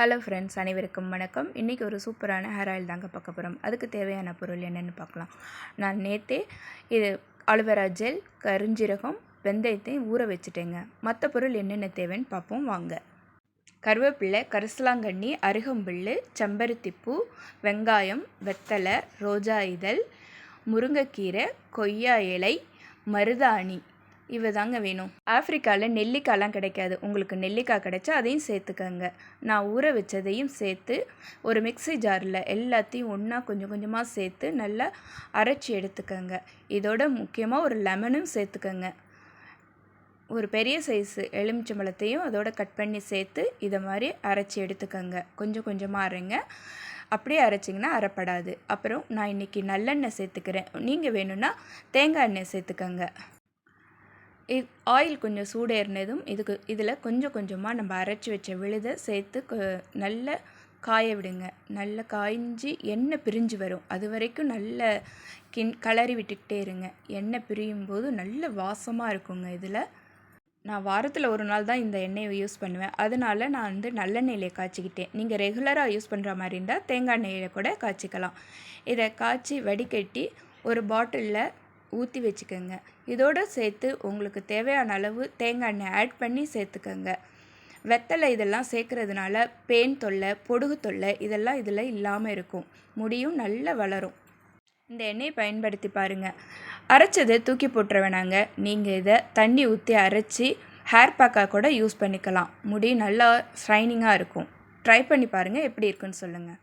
Hello friends அனைவருக்கும் வணக்கம். இன்றைக்கி ஒரு சூப்பரான ஹேர் ஆயில் தாங்க பார்க்க போகிறோம் அதுக்கு தேவையான பொருள் என்னென்னு பார்க்கலாம். நான் நேற்றே இது அலுவரா ஜெல் கருஞ்சீரகம் வெந்தயத்தையும் ஊற வச்சுட்டேங்க. மற்ற பொருள் என்னென்ன தேவைன்னு பார்ப்போம் வாங்க. கருவேப்பிள்ளை கரிசலாங்கண்ணி அருகம்புல் செம்பருத்திப்பூ வெங்காயம் வெத்தலை ரோஜா இதழ் முருங்கைக்கீரை கொய்யா இலை மருதாணி. இவ தாங்க வேணும். ஆஃப்ரிக்காவில் நெல்லிக்காய்லாம் கிடைக்காது. உங்களுக்கு நெல்லிக்காய் கிடைச்சா அதையும் சேர்த்துக்கங்க. நான் ஊற வச்சதையும் சேர்த்து ஒரு மிக்சி ஜாரில் எல்லாத்தையும் ஒன்றா கொஞ்சம் கொஞ்சமாக சேர்த்து நல்லா அரைச்சி எடுத்துக்கங்க. இதோட முக்கியமாக ஒரு லெமனும் சேர்த்துக்கங்க. ஒரு பெரிய சைஸு எலுமிச்சம்பழத்தையும் அதோட கட் பண்ணி சேர்த்து இதை மாதிரி அரைச்சி எடுத்துக்கோங்க. கொஞ்சம் கொஞ்சமாக அரைங்க. அப்படியே அரைச்சிங்கன்னா அரைப்படாது. அப்புறம் நான் இன்றைக்கி நல்லெண்ணெய் சேர்த்துக்கிறேன். நீங்கள் வேணும்னா தேங்காய் எண்ணெய் சேர்த்துக்கோங்க. இது ஆயில் கொஞ்சம் சூடேறினதும் இதுக்கு இதில் கொஞ்சம் கொஞ்சமாக நம்ம அரைச்சி வச்ச விழுதை சேர்த்து நல்ல காய விடுங்க. நல்ல காய்ஞ்சி எண்ணெய் பிரிஞ்சு வரும். அது வரைக்கும் நல்ல கிண் கலரி விட்டுக்கிட்டே இருங்க. எண்ணெய் பிரியும் போது நல்ல வாசமாக இருக்குங்க இதில். நான் வாரத்தில் ஒரு நாள் தான் இந்த எண்ணெயை யூஸ் பண்ணுவேன். அதனால் நான் வந்து நல்லெண்ணெயில் காய்ச்சிக்கிட்டேன். நீங்கள் ரெகுலராக யூஸ் பண்ணுற மாதிரி இருந்தால் தேங்காய் எண்ணெயில் கூட காய்ச்சிக்கலாம். இதை காய்ச்சி வடிகட்டி ஒரு பாட்டிலில் ஊற்றி வச்சுக்கோங்க. இதோடு சேர்த்து உங்களுக்கு தேவையான அளவு தேங்காய் எண்ணெய் ஆட் பண்ணி சேர்த்துக்கோங்க. வெத்தலை இதெல்லாம் சேர்க்குறதுனால பேன் தொல்லை பொடுகு தொல்லை இதெல்லாம் இதில் இல்லாமல் இருக்கும். முடியும் நல்லா வளரும். இந்த எண்ணெயை பயன்படுத்தி பாருங்கள் அரைச்சதை தூக்கி போட்டுற வேணாங்க. நீங்கள் இதை தண்ணி ஊற்றி அரைச்சி ஹேர் பேக்காக கூட யூஸ் பண்ணிக்கலாம். முடி நல்லா ஷைனிங்காக இருக்கும். ட்ரை பண்ணி பாருங்கள் எப்படி இருக்குன்னு சொல்லுங்கள்